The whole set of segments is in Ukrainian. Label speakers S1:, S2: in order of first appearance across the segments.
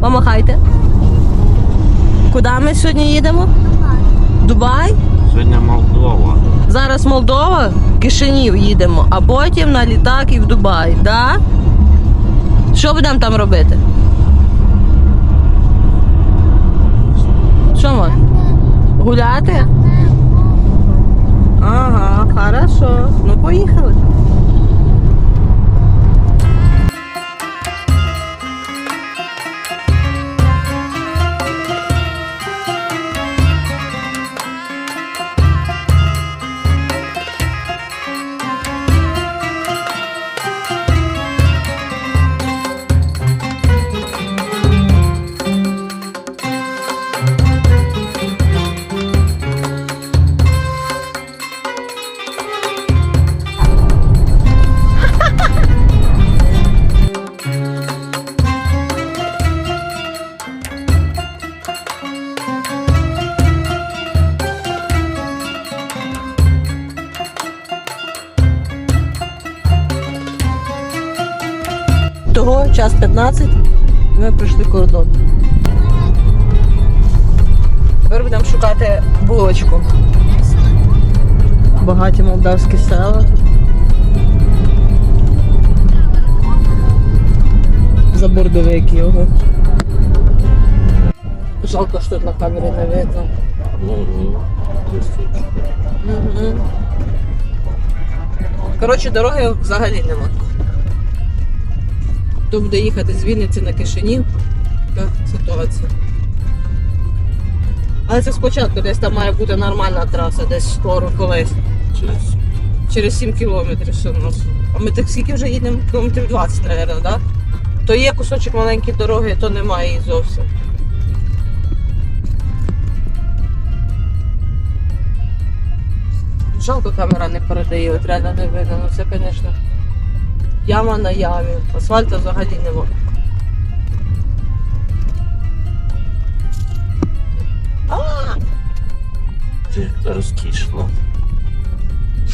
S1: помахайте. Куди ми сьогодні їдемо? Дубай?
S2: Сьогодні Молдова.
S1: Зараз Молдова, Кишинів їдемо, а потім на літак і в Дубай, да? Що будемо там робити? Що ми? Гуляти? Ага, хорошо. Ну поїхали. Того час 15, ми пройшли кордон. Тепер будемо шукати булочку. Багаті молдавські села. За бордовик його. Жалко, що на камері не видно.
S2: Угу.
S1: Коротше, дороги взагалі нема. Хто буде їхати з Вінниці на Кишинів, така ситуація. Але це спочатку десь там має бути нормальна траса, десь скоро колись.
S2: Через
S1: Через 7 кілометрів все у нас. А ми так скільки вже їдемо? Кілометрів 20, мабуть, да? То є кусочок маленької дороги, то немає її зовсім. Жалко камера не передає, от реально не видно. Ну це, звісно, яма на ямі. Асфальту взагалі нема.
S2: Це розкішно.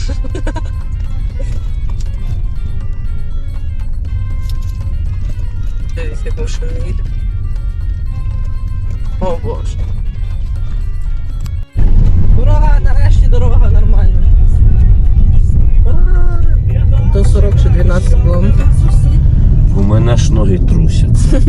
S1: Дивись, як машина їде. О боже. Ура! Нарешті дорога нормальна. Ура! До 40 чи 12 кілометрів.
S2: У мене ж ноги трусяться.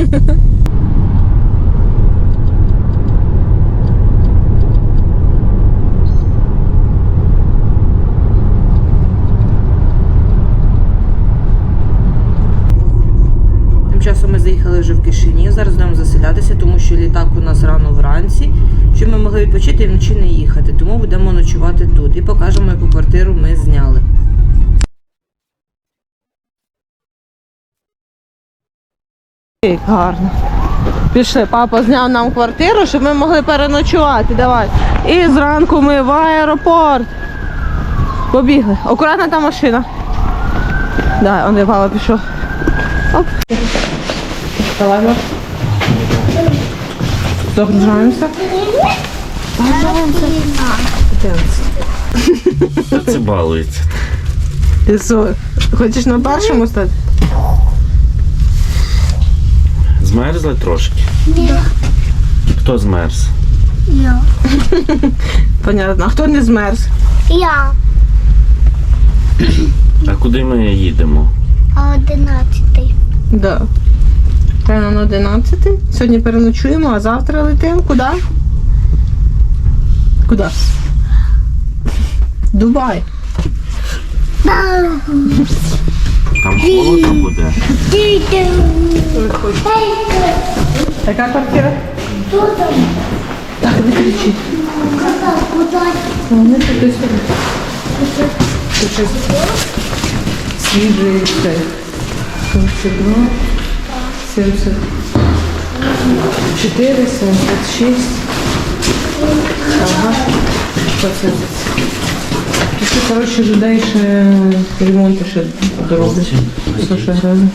S1: Тим часом ми заїхали вже в Кишинів, зараз будемо заселятися, тому що літак у нас рано вранці, щоб ми могли відпочити і вночі не їхати. Тому будемо ночувати тут і покажемо, яку квартиру ми зняли. Як гарно. Пішли, папа зняв нам квартиру, щоб ми могли переночувати. Давай. І зранку ми в аеропорт. Побігли. Акуратна та машина. Давай, он папа пішов. Оп. Загружаємося.
S2: Що це балується?
S1: Ти хочеш на першому стати?
S2: Змерзли трошки? Ні. Хто змерз?
S3: Я.
S1: Понятно. А хто не змерз?
S3: Я.
S2: А куди ми їдемо?
S3: А одинадцятий.
S1: Да. Рано на 11. Сьогодні переночуємо, а завтра летимо. Куди? Куди? Дубай.
S2: Там холодно буде.
S1: Яка квартира? Так, не кричи. Вони туди сюди. Це щось свіже і все. 42, 74, 76. Ага. 170. Ти ще, коротше, людей ще ремонти ще дороблять. Що ще грали?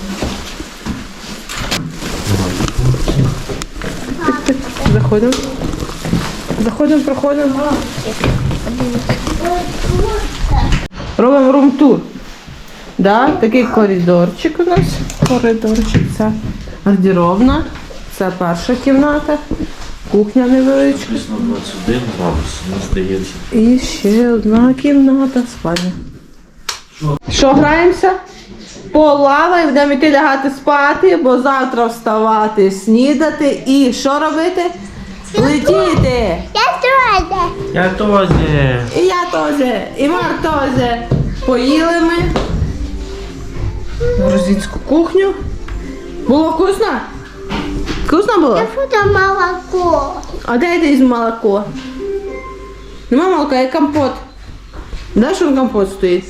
S1: Тик-тик, заходимо. Заходимо, проходимо. Робимо рум-тур. Да, такий коридорчик у нас. Коридорчик це гардеробна. Це перша кімната кухня невеличка.
S2: Плюс 21 градус, мені здається.
S1: І ще одна кімната, спальня. Що граємося? Полава і будемо йти лягати спати, бо завтра вставати, снідати і що робити? Летіти!
S3: Я строїла.
S2: Я теж.
S1: І я теж, і Марк теж. Поїли ми. Грузинську кухню. Було вкусно? Вкусно було?
S3: Я фото молоко.
S1: А де ти із молоко? Нема молока, є компот. Ж он компот стоїть?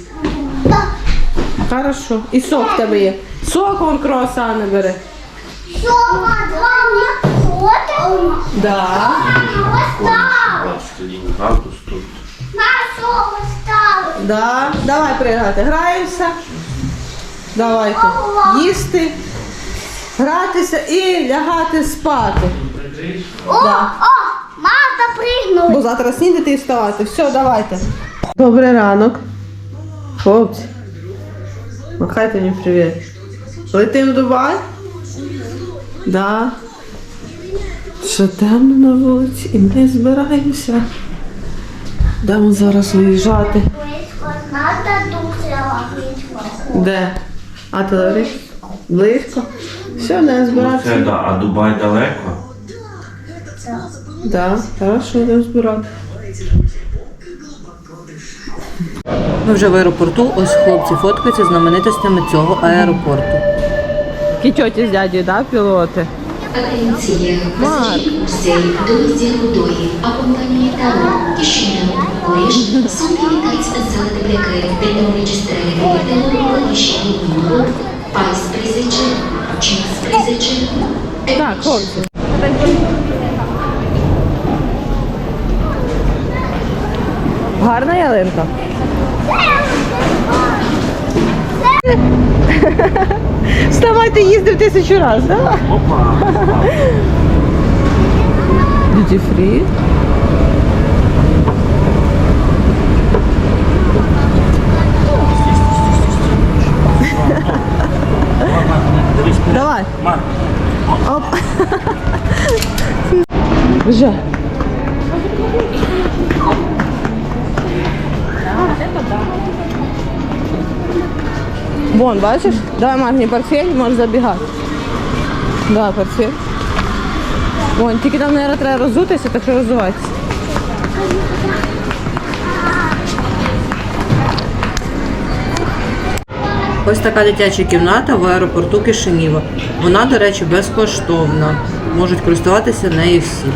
S1: Хорошо. І сок в тебе є. Сок вон круасани бери.
S3: Що, мама? Фото?
S1: Да.
S3: Остав.
S2: 21 градус тут.
S3: На що остав?
S1: Да. Давай пригати. Граємося. Давайте. Їсти, гратися і лягати спати.
S3: О,
S1: Да.
S3: о, мама пригнула.
S1: Бо завтра снідати і вставати. Все, давайте. Добрий ранок. Хлопці. Махайте мені привіт. Летим в Дубай? Да. Ще темно на вулиці і ми збираємося. Будемо зараз виїжджати. Де? А ти близько? Близько? Все, не
S2: Це да, а Дубай далеко?
S1: Да, хорошо, йдемо збирати.
S4: Ми вже в аеропорту. Ось хлопці фоткаються з знаменитостями цього аеропорту.
S1: Кічоті з дядю, да, пілоти?
S5: А компанії Таро, Кишинев, Лиш, сумки літають з летепляки, дельного реєстрарі, дельного логічні номер, айс призичі, час призичі.
S1: Так, хлопці. Гарна ялинка. Вставайте, їздив тисячу разів, так?
S2: Опа!
S1: Duty free. Давай. Оп. Вже. Вон, бачиш? Давай, марні портфель, можеш забігати. Давай, портфель. Вон, тільки там, мабуть, треба розутися, так що розуватися.
S4: Ось така дитяча кімната в аеропорту Кишинєва. Вона, до речі, безкоштовна. Можуть користуватися нею всі.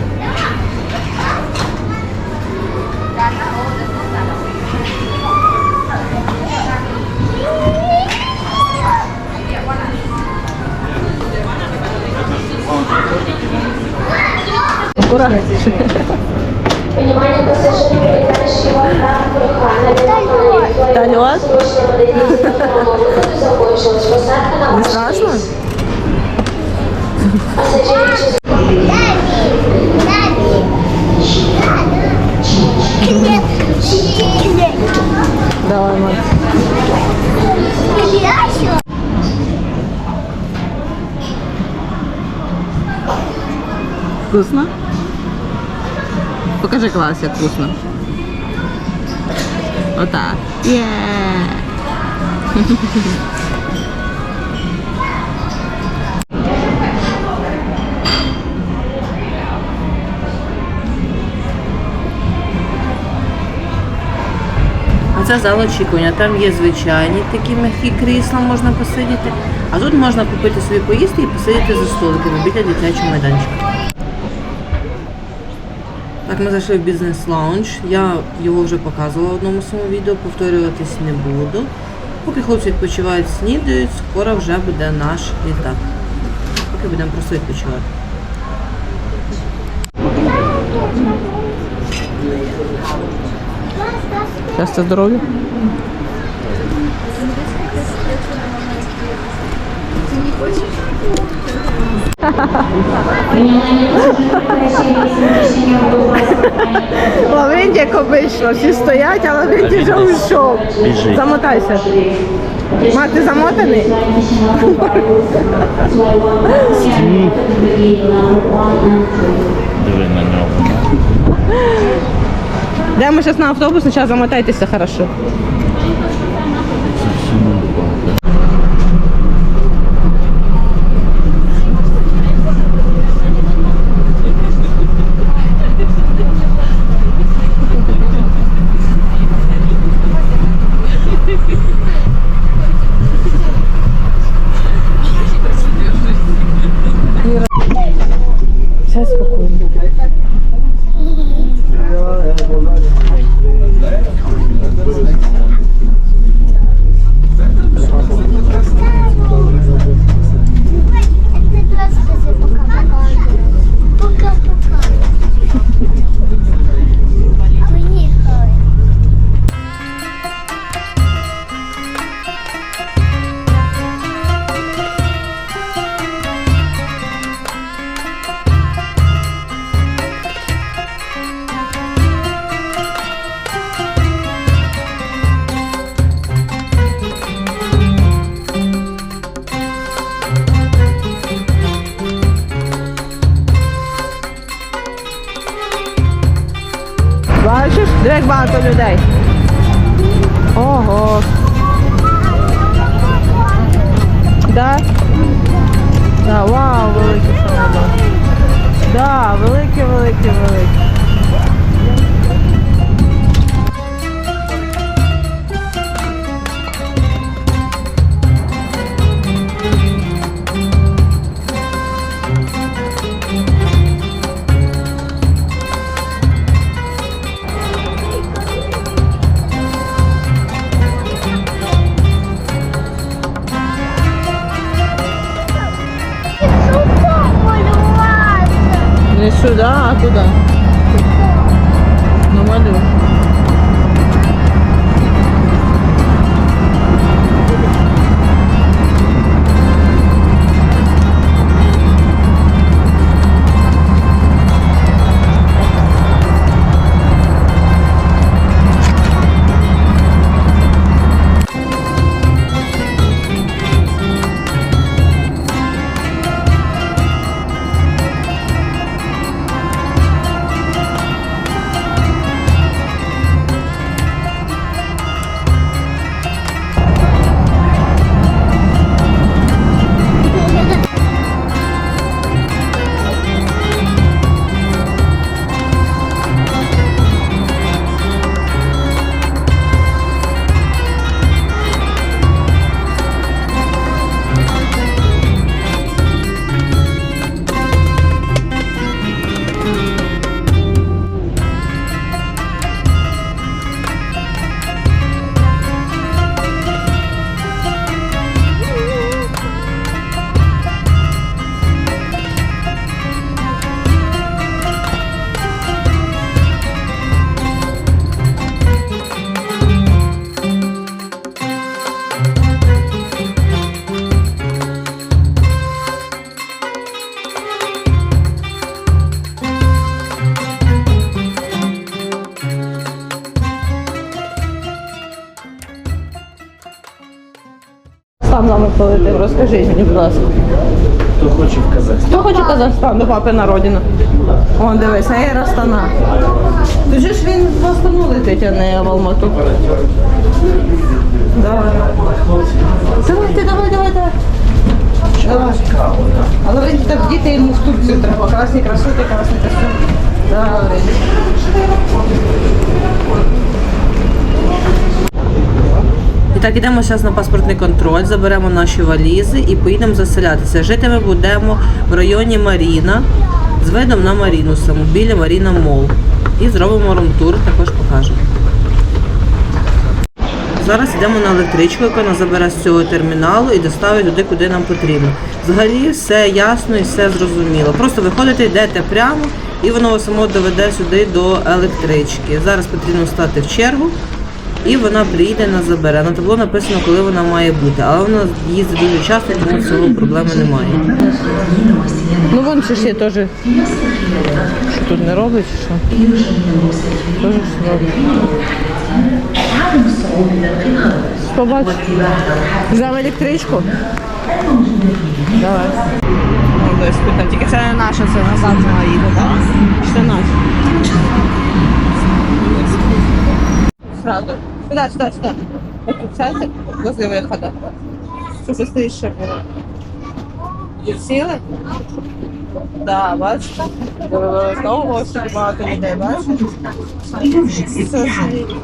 S1: Аккуратно. Та льот? Не страшно? Давай, Марк. Вкусно? Покажи клас, як вкусно. Отак. Є.
S4: А це зал очікування. Там є звичайні такі м'які крісла, можна посидіти. А тут можна купити собі поїсти і посидіти за столиками біля дитячого майданчика. Так, ми зайшли в бізнес-лаунж. Я його вже показувала в одному своєму відео, повторюватись не буду. Поки хлопці відпочивають, снідають, скоро вже буде наш літак. Поки будемо просто відпочивати.
S1: Щастя, здоров'я. Лаврентій, як обично, всі стоять, а Лаврентій вже уйшов.
S2: Біжить.
S1: Замотайся. Ма, ти замотаний?
S2: Диви на нього.
S1: Йдемо зараз на автобус, зараз замотайтеся хорошо. Людей. Ого. Да? Да, вау, велике самоліт. Да, велике, велике, велике. Сюди, а туди. Сам нами полетив, розкажіть мені, будь ласка.
S2: Хто хоче в Казахстан?
S1: Хто хоче Казахстан до папи на родину? О, дивись, Ейр Астана. Тут же ж він в Астану летить, а не в Алмату. Давай. Давайте, давай, давай, давай. Давай. Але він так діти йому в Турцію треба. Красні красоти, красні красоти. Давай.
S6: Так, ідемо зараз на паспортний контроль, заберемо наші валізи і поїдемо заселятися. Жити ми будемо в районі Маріна з видом на Маріну саму, біля Маріна Мол. І зробимо румтур, також покажемо. Зараз йдемо на електричку, яка нас забере з цього терміналу і доставить туди, куди нам потрібно. Взагалі все ясно і все зрозуміло. Просто виходите, йдете прямо і воно вас само доведе сюди до електрички. Зараз потрібно стати в чергу
S4: і вона приїде нас забере. На табло написано, коли вона має бути, але вона їздить дуже часто, тому з цього проблеми немає.
S1: Ну вон ще ж є теж. Що тут не робить, чи що? Теж ж робить. Побач. Взяв електричку. Давай. Ну. Тільки це не наша, це назад вона їде, так? Чи це наша? Сразу. Сюда, сюда, сюда. Вот тут сядьте возле выхода. Чтобы быстрее было. Сіли? Да, бачите? Знову гості багато людей, бачите? Все сидіть.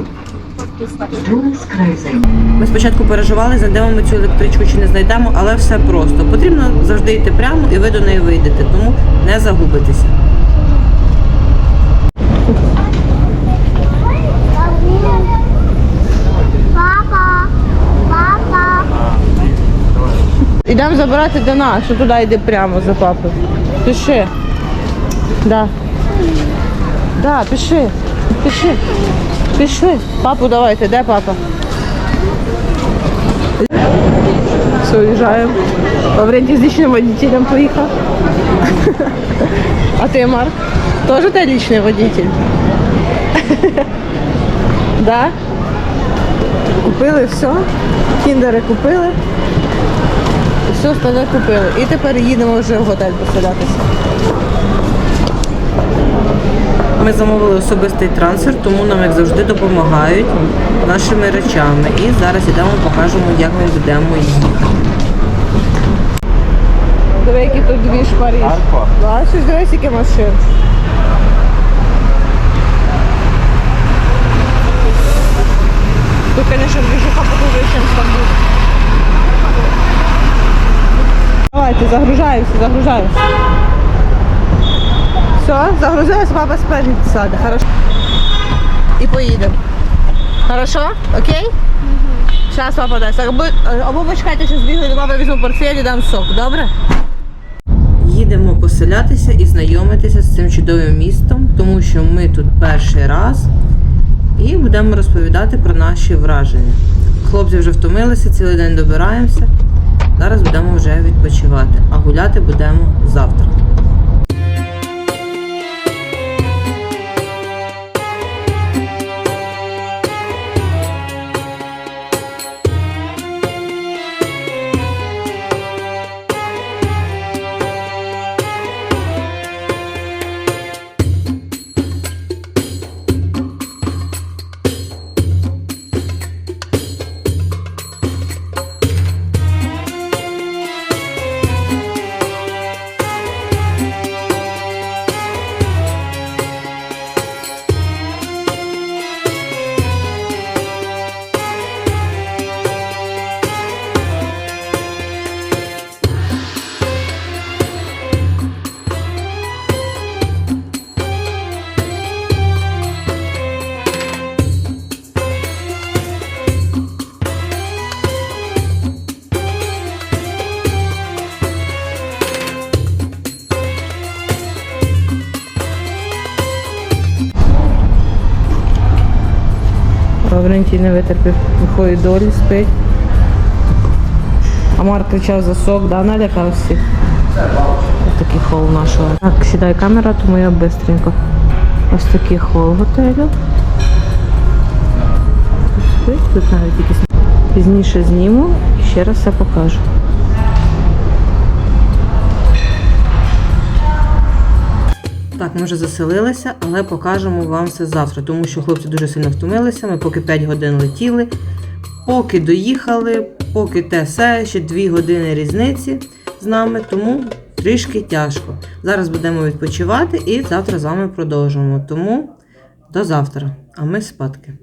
S4: Ми спочатку переживали, знайдемо ми цю електричку чи не знайдемо, але все просто. Потрібно завжди йти прямо і ви до неї вийдете, тому не загубитеся.
S1: Ідемо забирати до нас, що туди йде прямо за папою. Пиши. Да. Да, пиши. Пиши. Пішли. Папу давайте, де папа? Все, уїжджаємо. Лаврентій з лічним водителем поїхав. А ти, Марк? Тоже ти лічний водитель? Да? Купили все. Кіндери купили. Все остальне купили. І тепер їдемо вже в готель поселятися.
S4: Ми замовили особистий трансфер, тому нам, як завжди, допомагають нашими речами. І зараз ідемо, покажемо, як ми будемо їхати.
S1: Диви, які тут дві ж Париж. Бачиш, дивись, які машин. Тут, конечно, движуха похуже, чем в Загружаемся, загружаемся. Все, загрузилась, папа спереди сяде, хорошо. І поїдемо. Хорошо? Окей? Зараз папа дасть. Або, або почекайте, що збігли до папи, візьму портфель і дам сок, добре?
S4: Їдемо поселятися і знайомитися з цим чудовим містом, тому що ми тут перший раз і будемо розповідати про наші враження. Хлопці вже втомилися, цілий день добираємося. Зараз будемо вже відпочивати, а гуляти будемо завтра.
S1: Не витерпів лихої долі, спить. А Марк кричав за сок, да, налякав всіх. Ось такий хол нашого. Так, сідає камера, тому я швидко. Ось такий хол готелю. Тут навіть якісь пізніше зніму і ще раз все покажу.
S4: Так, ми вже заселилися, але покажемо вам все завтра, тому що хлопці дуже сильно втомилися. Ми поки 5 годин летіли, поки доїхали, поки те все, ще 2 години різниці з нами, тому трішки тяжко. Зараз будемо відпочивати і завтра з вами продовжимо. Тому до завтра, а ми спадки.